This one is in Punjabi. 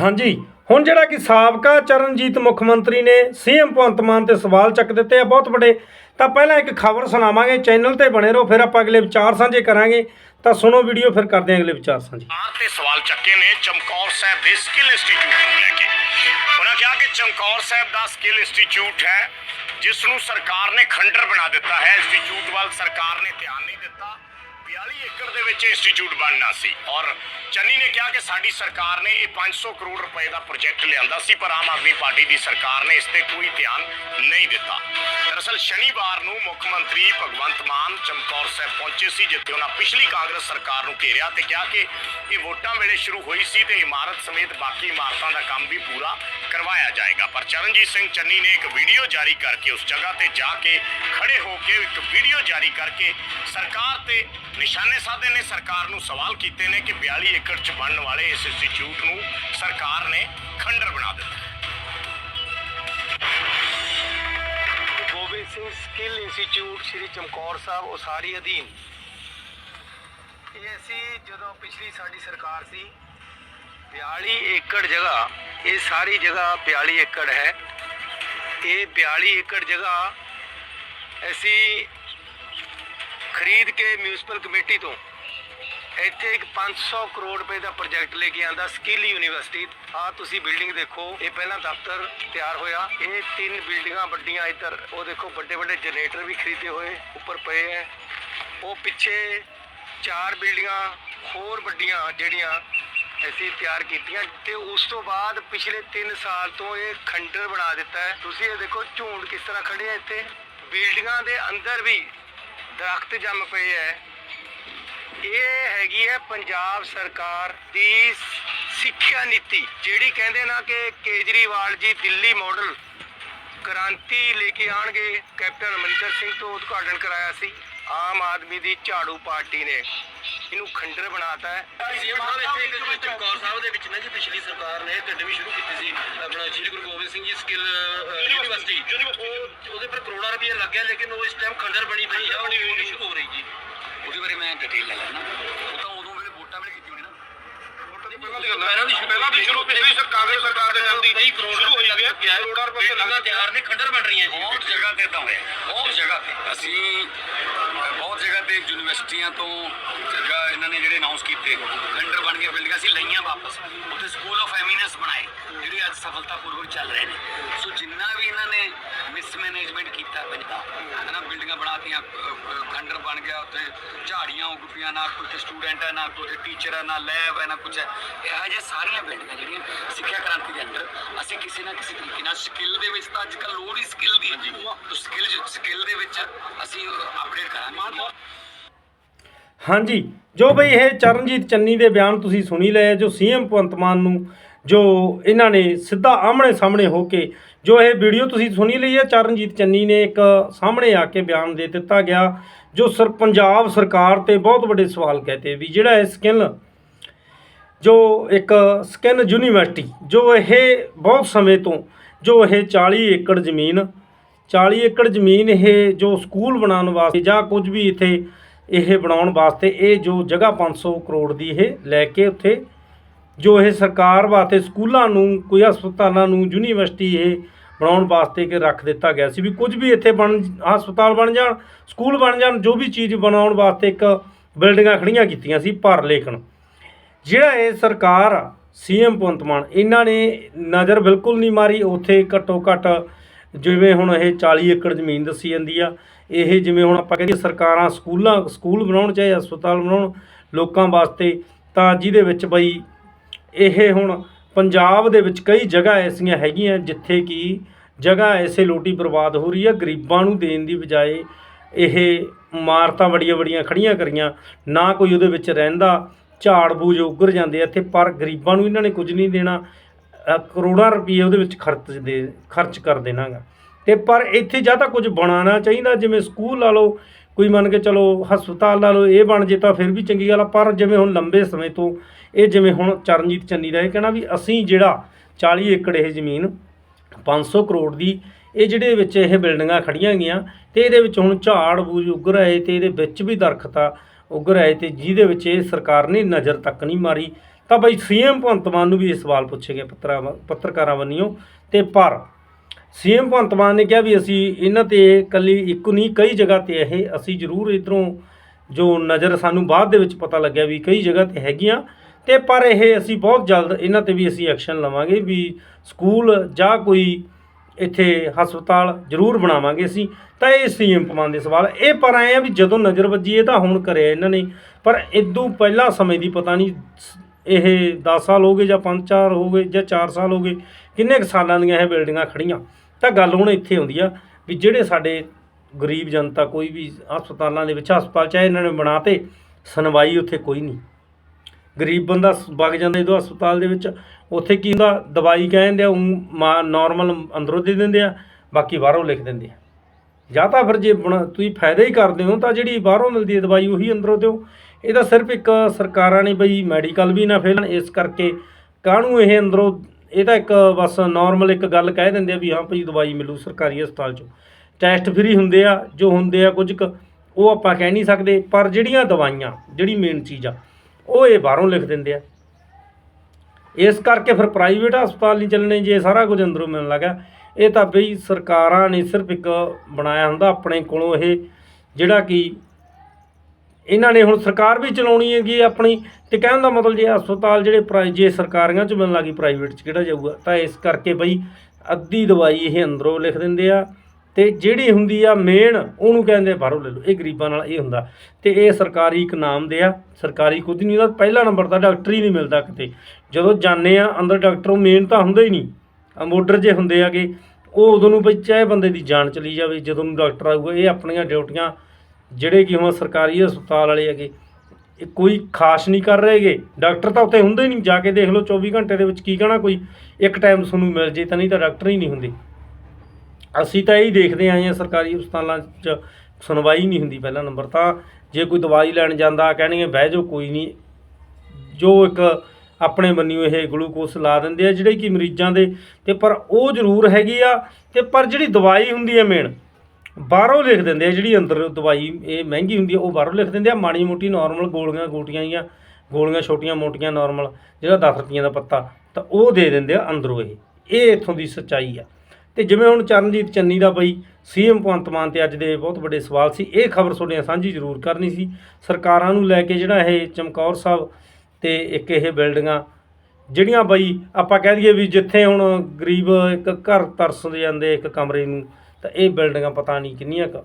ਹਾਂਜੀ, ਹੁਣ ਜਿਹੜਾ ਕਿ ਸਾਬਕਾ ਚਰਨਜੀਤ ਮੁੱਖ ਮੰਤਰੀ ਨੇ ਸੀਐਮ ਭਗਵੰਤ ਮਾਨ ਤੇ ਸਵਾਲ ਚੱਕ ਦਿੱਤੇ ਆ ਬਹੁਤ ਵੱਡੇ, ਤਾਂ ਪਹਿਲਾਂ ਇੱਕ ਖਬਰ ਸੁਣਾਵਾਂਗੇ, ਚੈਨਲ ਤੇ ਬਣੇ ਰਹੋ, ਫਿਰ ਆਪਾਂ ਅਗਲੇ ਵਿਚਾਰ ਸਾਂਝੇ ਕਰਾਂਗੇ, ਤਾਂ ਸੁਣੋ ਵੀਡੀਓ, ਫਿਰ ਕਰਦੇ ਹਾਂ ਅਗਲੇ ਵਿਚਾਰ ਸਾਂਝੇ। ਸਰਕਾਰ ਤੇ ਸਵਾਲ ਚੱਕੇ ਨੇ ਚਮਕੌਰ ਸਾਹਿਬ ਦੇ ਸਕਿੱਲ ਇੰਸਟੀਚਿਊਟ ਨੂੰ ਲੈ ਕੇ। ਉਹਨਾਂ ਕਿਹਾ ਕਿ ਚਮਕੌਰ ਸਾਹਿਬ ਦਾ ਸਕਿੱਲ ਇੰਸਟੀਚਿਊਟ ਹੈ ਜਿਸ ਨੂੰ ਸਰਕਾਰ ਨੇ ਖੰਡਰ ਬਣਾ ਦਿੱਤਾ ਹੈ। ਇੰਸਟੀਚਿਊਟ ਵੱਲ ਸਰਕਾਰ ਨੇ ਧਿਆਨ ਨਹੀਂ ਦਿੱਤਾ। 42 ਏਕੜ ਦੇ ਵਿੱਚ ਇੰਸਟੀਚਿਊਟ ਬਣਨਾ ਸੀ। ਔਰ ਚੰਨੀ ਨੇ ਕਿਹਾ ਕਿ ਸਾਡੀ ਸਰਕਾਰ ਨੇ ਇਹ 500 ਕਰੋੜ ਰੁਪਏ ਦਾ ਪ੍ਰੋਜੈਕਟ ਲਿਆਂਦਾ ਸੀ, ਪਰ ਆਮ ਆਦਮੀ ਪਾਰਟੀ ਦੀ ਸਰਕਾਰ ਨੇ ਇਸ ਤੇ ਕੋਈ ਧਿਆਨ ਨਹੀਂ ਦਿੱਤਾ। ਦਰਅਸਲ ਸ਼ਨੀਵਾਰ ਨੂੰ ਮੁੱਖ ਮੰਤਰੀ ਭਗਵੰਤ ਮਾਨ ਚਮਕੌਰ ਸਾਹਿਬ ਪਹੁੰਚੇ ਸੀ, ਜਿੱਥੇ ਉਹਨਾਂ ਪਿਛਲੀ ਕਾਂਗਰਸ ਸਰਕਾਰ ਨੂੰ ਘੇਰਿਆ ਤੇ ਕਿਹਾ ਕਿ ਇਹ ਵੋਟਾਂ ਵੇਲੇ ਸ਼ੁਰੂ ਹੋਈ ਸੀ ਤੇ ਇਮਾਰਤ ਸਮੇਤ ਬਾਕੀ ਇਮਾਰਤਾਂ ਦਾ ਕੰਮ ਵੀ ਪੂਰਾ ਕਰਵਾਇਆ ਜਾਏਗਾ। ਪਰ ਚਰਨਜੀਤ ਸਿੰਘ ਚੰਨੀ ਨੇ ਇੱਕ ਵੀਡੀਓ ਜਾਰੀ ਕਰਕੇ ਉਸ ਜਗ੍ਹਾ ਤੇ ਜਾ ਕੇ ਖੜੇ ਹੋ ਕੇ ਇੱਕ ਵੀਡੀਓ ਜਾਰੀ ਕਰਕੇ ਸਰਕਾਰ ਤੇ ਨਿਸ਼ਾਨੇ ਸਾਧੇ ਨੇ ਸਰਕਾਰ ਨੂੰ ਸਵਾਲ ਕੀਤੇ ਨੇ ਕਿ 42 ਏਕੜ ਚ ਬਣਨ ਵਾਲੇ ਇਸ ਇੰਸਟੀਚਿਊਟ ਨੂੰ ਸਰਕਾਰ ਨੇ ਖੰਡਰ ਬਣਾ ਦਿੱਤਾ। ਗੋਬਿੰਦ ਸਿੰਘ ਸਕਿੱਲ ਇੰਸਟੀਚਿਊਟ ਸ੍ਰੀ ਚਮਕੌਰ ਸਾਹਿਬ, ਉਸਾਰੀ ਅਧੀਨ। ਇਹ ਅਸੀਂ ਜਦੋਂ ਪਿਛਲੀ ਸਾਡੀ ਸਰਕਾਰ ਸੀ 42 ਏਕੜ ਜਗ੍ਹਾ, ਇਹ ਸਾਰੀ ਜਗ੍ਹਾ 42 ਏਕੜ ਹੈ। ਇਹ 42 ਏਕੜ ਜਗ੍ਹਾ ਅਸੀਂ ਖਰੀਦ ਕੇ ਮਿਊਨਿਸਪਲ ਕਮੇਟੀ ਤੋਂ ਇੱਥੇ ਇੱਕ 500 ਕਰੋੜ ਰੁਪਏ ਦਾ ਪ੍ਰੋਜੈਕਟ ਲੈ ਕੇ ਆਂਦਾ ਸਕਿੱਲ ਯੂਨੀਵਰਸਿਟੀ। ਆ ਤੁਸੀਂ ਬਿਲਡਿੰਗ ਦੇਖੋ, ਇਹ ਪਹਿਲਾਂ ਦਫ਼ਤਰ ਤਿਆਰ ਹੋਇਆ। ਇਹ ਤਿੰਨ ਬਿਲਡਿੰਗਾਂ ਵੱਡੀਆਂ ਇੱਧਰ, ਉਹ ਦੇਖੋ ਵੱਡੇ ਵੱਡੇ ਜਨਰੇਟਰ ਵੀ ਖਰੀਦੇ ਹੋਏ ਉੱਪਰ ਪਏ ਹੈ ਉਹ ਪਿੱਛੇ ਚਾਰ ਬਿਲਡਿੰਗਾਂ ਹੋਰ ਵੱਡੀਆਂ ਜਿਹੜੀਆਂ ਅਸੀਂ ਤਿਆਰ ਕੀਤੀਆਂ ਤੇ ਉਸ ਤੋਂ ਬਾਅਦ ਪਿਛਲੇ 3 ਸਾਲ ਤੋਂ ਇਹ ਖੰਡਰ ਬਣਾ ਦਿੱਤਾ ਹੈ ਤੁਸੀਂ ਇਹ ਦੇਖੋ ਝੂੰਡ ਕਿਸ ਤਰ੍ਹਾਂ ਖੜੇ ਆ ਇੱਥੇ। ਬਿਲਡਿੰਗਾਂ ਦੇ ਅੰਦਰ ਵੀ ਦਰਖਤ ਜੰਮ ਪਏ ਹੈ ਇਹ ਹੈਗੀ ਹੈ ਪੰਜਾਬ ਸਰਕਾਰ ਦੀ ਸਿੱਖਿਆ ਨੀਤੀ, ਜਿਹੜੀ ਕਹਿੰਦੇ ਨਾ ਕਿ ਕੇਜਰੀਵਾਲ ਜੀ ਦਿੱਲੀ ਮਾਡਲ ਕ੍ਰਾਂਤੀ ਲੈ ਕੇ ਆਣਗੇ ਕੈਪਟਨ ਅਮਰਿੰਦਰ ਸਿੰਘ ਤੋਂ ਉਦਘਾਟਨ ਕਰਾਇਆ ਸੀ। ਆਮ ਆਦਮੀ ਦੀ ਝਾੜੂ ਪਾਰਟੀ ਨੇ। ਇਹਨੂੰ ਖੰਡਰ ਬਣਾਤਾ ਹੈ। ਸੀਐਮ ਸਾਹਿਬ ਇੱਥੇ ਇੱਕ ਚਮਕੌਰ ਸਾਹਿਬ ਦੇ ਵਿੱਚ ਨਾ ਜੀ ਪਿਛਲੀ ਸਰਕਾਰ ਨੇ ਅਕੈਡਮੀ ਸ਼ੁਰੂ ਕੀਤੀ ਸੀ। ਆਪਣਾ ਸ਼੍ਰੀ ਗੁਰੂ ਗੋਬਿੰਦ ਸਿੰਘ ਜੀ ਸਕਿੱਲ ਯੂਨੀਵਰਸਿਟੀ ਉਹ ਉਹਦੇ ਪਰ ਕਰੋੜਾਂ ਰੁਪਏ ਲੱਗਿਆ ਲੇਕਿਨ ਉਹ ਇਸ ਟਾਈਮ ਖੰਡਰ ਬਣੀ ਪਈ ਆ ਉਹ ਨਹੀਂ ਸ਼ੁਰੂ ਹੋ ਰਹੀ ਜੀ। ਉਹਦੇ ਬਾਰੇ ਮੈਂ ਡਿਟੇਲ ਲੈ ਲੈਣਾ ਉਹ ਤਾਂ ਉਦੋਂ ਵੇਲੇ ਵੋਟਾਂ ਵੇਲੇ ਕੀਤੀ ਹੋਣੀ ਨਾ। ਪਹਿਲਾਂ ਦੀ ਪਹਿਲਾਂ ਦੀ ਪਹਿਲਾਂ ਦੀ ਸ਼ੁਰੂ ਪਿਛਲੀ ਕਾਂਗਰਸ ਸਰਕਾਰ ਦੇ ਨਾਲ ਦੀ ਨਹੀਂ ਕਰੋੜ ਸ਼ੁਰੂ ਹੋਈ ਹੈ ਕਰੋੜਾਂ ਰੁਪਏ ਲੱਗ ਤਿਆਰ ਨੇ ਖੰਡਰ ਬਣ ਰਹੀਆਂ ਜੀ। ਬਹੁਤ ਜਗ੍ਹਾ ਤੇ ਤਾਂ ਹੋਇਆ। ਬਹੁਤ ਜਗ੍ਹਾ ਤੇ। ਅਸੀਂ ਬਹੁਤ ਜਗ੍ਹਾ ਤੇ ਯੂਨੀਵਰਸਿਟੀਆਂ ਤੋਂ ਇਹਨਾਂ ਨੇ ਜਿਹੜੇ ਅਨਾਉਂਸ ਕੀਤੇ ਖੰਡਰ ਬਣ ਕੇ ਬਿਲਡਿੰਗਾਂ ਸੀ ਲਈਆਂ ਵਾਪਸ। ਉੱਥੇ ਸਕੂਲ ਆਫ ਐਮੀਨੈਂਸ ਬਣਾਏ ਜਿਹੜੇ ਅੱਜ ਸਫਲਤਾਪੂਰਵਕ ਚੱਲ ਰਹੇ ਨੇ। ਸੋ ਜਿੰਨਾ ਵੀ ਇਹਨਾਂ ਨੇ ਮਿਸਮੈਨੇਜਮੈਂਟ ਕੀਤਾ ਪੰਜਾਬ ਹਨਾ ਬਿਲਡਿੰਗਾਂ ਬਣਾਤੀਆਂ ਖੰਡਰ ਬਣ ਗਿਆ ਉੱਥੇ ਝਾੜੀਆਂ ਉੱਗ ਪਈਆਂ ਨਾ ਕੋਈ ਸਟੂਡੈਂਟ ਹੈ ਨਾ ਕੋਈ ਟੀਚਰ ਹੈ ਨਾ ਲੈਬ ਹੈ ਨਾ ਕੁਝ ਹੈ। ਇਹੋ ਜਿਹੇ ਸਾਰੀਆਂ ਬਿਲਡਿੰਗਾਂ ਜਿਹੜੀਆਂ ਸਿੱਖਿਆ ਕ੍ਰਾਂਤੀ ਦੇ ਅੰਦਰ ਅਸੀਂ ਕਿਸੇ ਨਾ ਕਿਸੇ ਤਰੀਕੇ ਨਾਲ ਸਕਿੱਲ ਦੇ ਵਿੱਚ ਤਾਂ ਅੱਜ ਕੱਲ੍ਹ ਲੋੜ ਹੀ ਸਕਿੱਲ ਦੀ। ਹੈ ਸਕਿੱਲ ਸਕਿੱਲ ਦੇ ਵਿੱਚ ਅਸੀਂ ਅਪਡੇਟ ਕਰਾਂਗੇ। ਹਾਂਜੀ, ਜੋ ਬਈ ਇਹ ਚਰਨਜੀਤ ਚੰਨੀ ਦੇ ਬਿਆਨ ਤੁਸੀਂ ਸੁਣੀ ਲਏ, ਜੋ ਸੀਐਮ ਭਗਵੰਤ ਮਾਨ ਨੂੰ, ਜੋ ਇਹਨਾਂ ਨੇ ਸਿੱਧਾ ਆਮਣੇ ਸਾਹਮਣੇ ਹੋ ਕੇ, ਜੋ ਇਹ ਵੀਡੀਓ ਤੁਸੀਂ ਸੁਣੀ ਲਈ ਹੈ, ਚਰਨਜੀਤ ਚੰਨੀ ਨੇ ਇੱਕ ਸਾਹਮਣੇ ਆ ਕੇ ਬਿਆਨ ਦੇ ਦਿੱਤਾ ਗਿਆ, ਜੋ ਸਰ, ਪੰਜਾਬ ਸਰਕਾਰ ਤੇ ਬਹੁਤ ਵੱਡੇ ਸਵਾਲ ਕਹਤੇ ਵੀ ਜਿਹੜਾ ਇਹ ਸਕਿੱਲ, ਜੋ ਇੱਕ ਸਕਿਨ ਯੂਨੀਵਰਸਿਟੀ, ਜੋ ਇਹ ਬਹੁਤ ਸਮੇਂ ਤੋਂ, ਜੋ ਇਹ 40 ਏਕੜ ਜ਼ਮੀਨ 40 ਏਕੜ ਜ਼ਮੀਨ ਇਹ ਜੋ ਸਕੂਲ ਬਣਾਉਣ ਵਾਸਤੇ ਜਾਂ ਕੁਝ ਵੀ ਇੱਥੇ ਇਹ ਬਣਾਉਣ ਵਾਸਤੇ ਇਹ ਜੋ ਜਗ੍ਹਾ 500 ਕਰੋੜ ਦੀ ਇਹ ਲੈ ਕੇ ਉੱਥੇ ਜੋ ਇਹ ਸਰਕਾਰ ਵਾਸਤੇ ਸਕੂਲਾਂ ਨੂੰ, ਕੋਈ ਹਸਪਤਾਲਾਂ ਨੂੰ, ਯੂਨੀਵਰਸਿਟੀ ਇਹ ਬਣਾਉਣ ਵਾਸਤੇ ਕਿ ਰੱਖ ਦਿੱਤਾ ਗਿਆ ਸੀ ਵੀ ਕੁਝ ਵੀ ਇੱਥੇ ਬਣ, ਹਸਪਤਾਲ ਬਣ ਜਾਣ, ਸਕੂਲ ਬਣ ਜਾਣ, ਜੋ ਵੀ ਚੀਜ਼ ਬਣਾਉਣ ਵਾਸਤੇ ਇੱਕ ਬਿਲਡਿੰਗਾਂ ਖੜੀਆਂ ਕੀਤੀਆਂ ਸੀ ਪਰ ਲੇਕਿਨ ਜਿਹੜਾ ਇਹ ਸਰਕਾਰ ਆ, ਸੀਐਮ ਭਗਵੰਤ ਮਾਨ, ਇਹਨਾਂ ਨੇ ਨਜ਼ਰ ਬਿਲਕੁਲ ਨਹੀਂ ਮਾਰੀ, ਉੱਥੇ ਘੱਟੋ ਘੱਟ ਜਿਵੇਂ ਹੁਣ ਇਹ 40 ਏਕੜ ਜ਼ਮੀਨ ਦੱਸੀ ਜਾਂਦੀ ਆ ਇਹ ਜਿਵੇਂ ਹੁਣ ਆਪਾਂ ਕਹਿੰਦੇ ਸਰਕਾਰਾਂ ਸਕੂਲਾਂ, ਸਕੂਲ ਬਣਾਉਣ ਚਾਹੇ ਹਸਪਤਾਲ ਬਣਾਉਣ ਲੋਕਾਂ ਵਾਸਤੇ, ਤਾਂ ਜਿਹਦੇ ਵਿੱਚ ਬਈ ਇਹ ਹੁਣ ਪੰਜਾਬ ਦੇ ਵਿੱਚ ਕਈ ਜਗ੍ਹਾ ਐਸੀਆਂ ਹੈਗੀਆਂ ਜਿੱਥੇ ਕਿ ਜਗ੍ਹਾ ਐਸੇ ਲੋਟੀ ਬਰਬਾਦ ਹੋ ਰਹੀ ਹੈ ਗਰੀਬਾਂ ਨੂੰ ਦੇਣ ਦੀ ਬਜਾਏ ਇਹ ਇਮਾਰਤਾਂ ਬੜੀਆਂ ਬੜੀਆਂ ਖੜੀਆਂ ਕਰੀਆਂ, ਨਾ ਕੋਈ ਉਹਦੇ ਵਿੱਚ ਰਹਿੰਦਾ, ਝਾੜ ਬੂਝ ਉੱਗਰ ਜਾਂਦੇ ਆ ਇੱਥੇ, ਪਰ ਗਰੀਬਾਂ ਨੂੰ ਇਹਨਾਂ ਨੇ ਕੁਝ ਨਹੀਂ ਦੇਣਾ ਕਰੋੜਾਂ ਰੁਪਏ ਉਹਦੇ ਵਿੱਚ ਖਰਚ ਦੇ, ਖਰਚ ਕਰ ਦੇਣਾਗਾ। ਤੇ ਪਰ ਇੱਥੇ ਜਾਂ ਤਾਂ ਕੁਝ ਬਣਾਉਣਾ ਚਾਹੀਦਾ, ਜਿਵੇਂ ਸਕੂਲ ਲਾ ਲਓ, ਕੋਈ ਮੰਨ ਕੇ ਚਲੋ ਹਸਪਤਾਲ ਲਾ ਲਓ, ਇਹ ਬਣ ਜੇ ਤਾਂ ਫਿਰ ਵੀ ਚੰਗੀ ਗੱਲ ਆ, ਪਰ ਜਿਵੇਂ ਹੁਣ ਲੰਬੇ ਸਮੇਂ ਤੋਂ ਇਹ ਜਿਵੇਂ ਹੁਣ ਚਰਨਜੀਤ ਚੰਨੀ ਦਾ ਇਹ ਕਹਿਣਾ ਵੀ ਅਸੀਂ ਜਿਹੜਾ 40 ਏਕੜ ਇਹ ਜ਼ਮੀਨ 500 ਕਰੋੜ ਦੀ, ਇਹ ਜਿਹੜੇ ਵਿੱਚ ਇਹ ਬਿਲਡਿੰਗਾਂ ਖੜੀਆਂ ਗਈਆਂ, ਤੇ ਇਹਦੇ ਵਿੱਚ ਹੁਣ ਝਾੜ ਬੂਝ ਉੱਗ ਰਹੇ ਤੇ ਇਹਦੇ ਵਿੱਚ ਵੀ ਦਰਖਤ ਆ ਉੱਗ ਰਹੇ ਤੇ ਜਿਹਦੇ ਵਿੱਚ ਇਹ ਸਰਕਾਰ ਨੇ ਨਜ਼ਰ ਤੱਕ ਨਹੀਂ ਮਾਰੀ। ਤਾਂ ਬਈ ਸੀਐਮ ਭਗਵੰਤ ਮਾਨ ਨੂੰ ਵੀ ਇਹ ਸਵਾਲ ਪੁੱਛੇ ਗਏ ਪੱਤਰਾਂ, ਪੱਤਰਕਾਰਾਂ ਵੱਲੋਂ ਤੇ ਪਰ ਸੀਐਮ ਭਗਵੰਤ ਮਾਨ ਨੇ ਕਿਹਾ ਵੀ ਅਸੀਂ ਇਹਨਾਂ ਤੇ ਕੱਲੀ ਇੱਕ ਨਹੀਂ, ਕਈ ਜਗ੍ਹਾ ਤੇ ਇਹ ਅਸੀਂ ਜ਼ਰੂਰ ਇਧਰੋਂ ਜੋ ਨਜ਼ਰ ਸਾਨੂੰ ਬਾਅਦ ਦੇ ਵਿੱਚ ਪਤਾ ਲੱਗਿਆ ਵੀ ਕਈ ਜਗ੍ਹਾ ਤੇ ਹੈਗੀਆਂ ਤੇ ਪਰ ਇਹ ਅਸੀਂ ਬਹੁਤ ਜਲਦ ਇਹਨਾਂ ਤੇ ਵੀ ਅਸੀਂ ਐਕਸ਼ਨ ਲਵਾਂਗੇ ਵੀ ਸਕੂਲ ਜਾਂ ਕੋਈ ਇੱਥੇ ਹਸਪਤਾਲ ਜ਼ਰੂਰ ਬਣਾਵਾਂਗੇ ਅਸੀਂ। ਤਾਂ ਇਹ ਸੀਐਮ ਪਮਾਨ ਦੇ ਸਵਾਲ। ਇਹ ਪਰ ਆਏ ਆ ਵੀ ਜਦੋਂ ਨਜ਼ਰ ਵੱਜੀ, ਇਹ ਤਾਂ ਹੁਣ ਕਰਿਆ ਇਹਨਾਂ ਨੇ। ਪਰ ਇਦੋਂ ਪਹਿਲਾਂ ਸਮੇਂ ਦੀ ਪਤਾ ਨਹੀਂ ਸ- ਇਹ 10 ਸਾਲ ਹੋ ਗਏ ਜਾਂ 5-4 ਹੋ ਗਏ ਜਾਂ 4 ਸਾਲ ਹੋ ਗਏ, ਕਿੰਨੇ ਕੁ ਸਾਲਾਂ ਦੀਆਂ ਇਹ ਬਿਲਡਿੰਗਾਂ ਖੜੀਆਂ ਤਾਂ ਗੱਲ ਹੁਣ ਇੱਥੇ ਆਉਂਦੀ ਆ ਵੀ ਜਿਹੜੇ ਸਾਡੇ ਗਰੀਬ ਜਨਤਾ ਕੋਈ ਵੀ ਹਸਪਤਾਲਾਂ ਦੇ ਵਿੱਚ ਹਸਪਤਾਲ ਚਾਹੇ ਇਹਨਾਂ ਨੇ ਬਣਾਤੇ, ਸੁਣਵਾਈ ਉੱਥੇ ਕੋਈ ਨਹੀਂ। ਗਰੀਬ ਬੰਦਾ ਸ- ਵਗ ਜਾਂਦਾ ਜਦੋਂ ਹਸਪਤਾਲ ਦੇ ਵਿੱਚ, ਉੱਥੇ ਕੀ ਹੁੰਦਾ? ਦਵਾਈ ਕਹਿੰਦੇ ਆ ਨਾਰਮਲ ਅੰਦਰੋਂ ਦੇ ਦਿੰਦੇ ਆ, ਬਾਕੀ ਬਾਹਰੋਂ ਲਿਖ ਦਿੰਦੇ ਆ। ਜਾਂ ਤਾਂ ਫਿਰ ਜੇ ਬਣਾ- ਤੁਸੀਂ ਫਾਇਦਾ ਹੀ ਕਰਦੇ ਹੋ ਤਾਂ ਜਿਹੜੀ ਬਾਹਰੋਂ ਮਿਲਦੀ ਹੈ ਦਵਾਈ ਉਹੀ ਅੰਦਰੋਂ ਦਿਓ। ਇਹ ਤਾਂ ਸਿਰਫ ਇੱਕ ਸਰਕਾਰਾਂ ਨੇ ਬਈ ਮੈਡੀਕਲ ਵੀ ਨਾ ਫੇਲਣ, ਇਸ ਕਰਕੇ ਕਾਹਨੂੰ ਇਹ ਅੰਦਰੋਂ, ਇਹ ਤਾਂ ਇੱਕ ਬਸ ਨਾਰਮਲ ਇੱਕ ਗੱਲ ਕਹਿ ਦਿੰਦੇ ਆ ਵੀ ਹਾਂ ਭਈ ਦਵਾਈ ਮਿਲੂ ਸਰਕਾਰੀ ਹਸਪਤਾਲ 'ਚੋਂ। ਟੈਸਟ ਫ੍ਰੀ ਹੁੰਦੇ ਆ, ਜੋ ਹੁੰਦੇ ਆ ਕੁਝ ਕੁ, ਉਹ ਆਪਾਂ ਕਹਿ ਨਹੀਂ ਸਕਦੇ, ਪਰ ਜਿਹੜੀਆਂ ਦਵਾਈਆਂ, ਜਿਹੜੀ ਮੇਨ ਚੀਜ਼ ਆ, ਉਹ ਇਹ ਬਾਹਰੋਂ ਲਿਖ ਦਿੰਦੇ ਆ। ਇਸ ਕਰਕੇ ਫਿਰ ਪ੍ਰਾਈਵੇਟ ਹਸਪਤਾਲ ਨਹੀਂ ਚੱਲਣੇ, ਜੇ ਸਾਰਾ ਕੁਝ ਅੰਦਰੋਂ ਮਿਲਣ ਲੱਗਾ, ਇਹ ਤਾਂ ਬਈ ਸਰਕਾਰਾਂ ਨੇ ਸਿਰਫ ਇੱਕ ਬਣਾਇਆ ਹੁੰਦਾ ਆਪਣੇ ਕੋਲੋਂ ਇਹ, ਜਿਹੜਾ ਕਿ ਇਹਨਾਂ ਨੇ ਹੁਣ ਸਰਕਾਰ ਵੀ ਚਲਾਉਣੀ ਹੈਗੀ ਆਪਣੀ ਤੇ ਕਹਿਣ ਦਾ ਮਤਲਬ ਜੇ ਹਸਪਤਾਲ ਜਿਹੜੇ ਪ੍ਰਾਈ, ਜੇ ਸਰਕਾਰੀਆਂ ਚ ਮਿਲਣ ਲੱਗੀ ਪ੍ਰਾਈਵੇਟ ਚ ਕਿਹੜਾ ਜਾਊਗਾ? ਤਾਂ ਇਸ ਕਰਕੇ ਬਈ ਅੱਧੀ ਦਵਾਈ ਇਹ ਅੰਦਰੋਂ ਲਿਖ ਦਿੰਦੇ ਆ ਤੇ ਜਿਹੜੀ ਹੁੰਦੀ ਆ ਮੇਨ ਉਹਨੂੰ ਕਹਿੰਦੇ ਆ ਬਾਹਰੋਂ ਲੈ ਲਓ। ਇਹ ਗਰੀਬਾਂ ਨਾਲ ਇਹ ਹੁੰਦਾ। ਤੇ ਇਹ ਸਰਕਾਰੀ ਇੱਕ ਨਾਮ ਦੇ ਆ। ਸਰਕਾਰੀ ਕੁਝ ਨਹੀਂ ਉਹਦਾ ਪਹਿਲਾ ਨੰਬਰ ਤਾਂ ਡਾਕਟਰ ਹੀ ਨਹੀਂ ਮਿਲਦਾ ਕਿਤੇ। ਜਦੋਂ ਜਾਂਦੇ ਆ ਅੰਦਰ ਡਾਕਟਰ, ਉਹ ਮੇਨ ਤਾਂ ਹੁੰਦਾ ਹੀ ਨਹੀਂ। ਮੋਡਰ ਜੇ ਹੁੰਦੇ ਆਗੇ, ਉਹ ਉਦੋਂ ਨੂੰ ਬਈ ਚਾਹੇ ਬੰਦੇ ਦੀ ਜਾਨ ਚਲੀ ਜਾਵੇ, ਜਦੋਂ ਨੂੰ ਡਾਕਟਰ ਆਊਗਾ, ਇਹ ਆਪਣੀਆਂ ਡਿਊਟੀਆਂ ਜਿਹੜੇ ਕਿ ਹੁਣ ਸਰਕਾਰੀ ਹਸਪਤਾਲ ਵਾਲੇ ਹੈਗੇ, ਇਹ ਕੋਈ ਖਾਸ ਨਹੀਂ ਕਰ ਰਹੇਗੇ ਡਾਕਟਰ ਤਾਂ ਉੱਥੇ ਹੁੰਦੇ ਹੀ ਨਹੀਂ, ਜਾ ਕੇ ਦੇਖ ਲਓ 24 ਘੰਟੇ ਦੇ ਵਿੱਚ ਕੀ ਕਹਿਣਾ ਕੋਈ। ਇੱਕ ਟਾਈਮ ਤੁਹਾਨੂੰ ਮਿਲ ਜੇ ਤਾਂ ਨਹੀਂ ਤਾਂ ਡਾਕਟਰ ਹੀ ਨਹੀਂ ਹੁੰਦੇ। ਅਸੀਂ ਤਾਂ ਇਹੀ ਦੇਖਦੇ ਆਏ ਹਾਂ ਸਰਕਾਰੀ ਹਸਪਤਾਲਾਂ 'ਚ ਸੁਣਵਾਈ ਨਹੀਂ ਹੁੰਦੀ ਪਹਿਲਾ ਨੰਬਰ, ਤਾਂ ਜੇ ਕੋਈ ਦਵਾਈ ਲੈਣ ਜਾਂਦਾ, ਕਹਿਣਗੇ ਬਹਿ ਜਾਓ, ਕੋਈ ਨਹੀਂ। ਜੋ ਇੱਕ ਆਪਣੇ ਬੰਨਿਓ ਇਹ ਗਲੂਕੋਸ ਲਾ ਦਿੰਦੇ ਆ, ਜਿਹੜੇ ਕਿ ਮਰੀਜ਼ਾਂ ਦੇ, ਤੇ ਪਰ ਉਹ ਜ਼ਰੂਰ ਹੈਗੀ ਆ, ਤੇ ਪਰ ਜਿਹੜੀ ਦਵਾਈ ਹੁੰਦੀ ਹੈ ਮੇਨ ਬਾਹਰੋਂ ਲਿਖ ਦਿੰਦੇ ਆ ਜਿਹੜੀ ਅੰਦਰ ਦਵਾਈ, ਇਹ ਮਹਿੰਗੀ ਹੁੰਦੀ ਆ, ਉਹ ਬਾਹਰੋਂ ਲਿਖ ਦਿੰਦੇ ਆ। ਮਾੜੀ ਮੋਟੀ ਨਾਰਮਲ ਗੋਲੀਆਂ ਗੋਟੀਆਂ ਜਾਂ ਗੋਲੀਆਂ ਛੋਟੀਆਂ ਮੋਟੀਆਂ ਨਾਰਮਲ ਜਿਹੜਾ 10 ਰੁਪਈਆਂ ਦਾ ਪੱਤਾ, ਤਾਂ ਉਹ ਦੇ ਦਿੰਦੇ ਆ ਅੰਦਰੋਂ ਇਹ। ਇਹ ਇੱਥੋਂ ਦੀ ਸੱਚਾਈ ਆ। ਤੇ ਜਿਵੇਂ ਹੁਣ ਚਰਨਜੀਤ ਚੰਨੀ ਦਾ ਬਈ, ਸੀਐਮ ਭਗਵੰਤ ਮਾਨ ਤੇ ਅੱਜ ਦੇ ਬਹੁਤ ਵੱਡੇ ਸਵਾਲ ਸੀ, ਇਹ ਖਬਰ ਤੁਹਾਡੇ ਸਾਂਝੀ ਜ਼ਰੂਰ ਕਰਨੀ ਸੀ। ਸਰਕਾਰਾਂ ਨੂੰ ਲੈ ਕੇ ਜਿਹੜਾ ਇਹ ਚਮਕੌਰ ਸਾਹਿਬ ਤੇ ਇੱਕ ਇਹ ਬਿਲਡਿੰਗਾਂ, ਜਿਹੜੀਆਂ ਬਈ ਆਪਾਂ ਕਹਿ ਦਈਏ ਵੀ ਜਿੱਥੇ ਹੁਣ ਗਰੀਬ ਇੱਕ ਘਰ ਤਰਸਦੇ ਜਾਂਦੇ ਇੱਕ ਕਮਰੇ ਨੂੰ ਤਾਂ ਇਹ ਬਿਲਡਿੰਗਾਂ ਪਤਾ ਨਹੀਂ ਕਿੰਨੀਆਂ ਕੁ।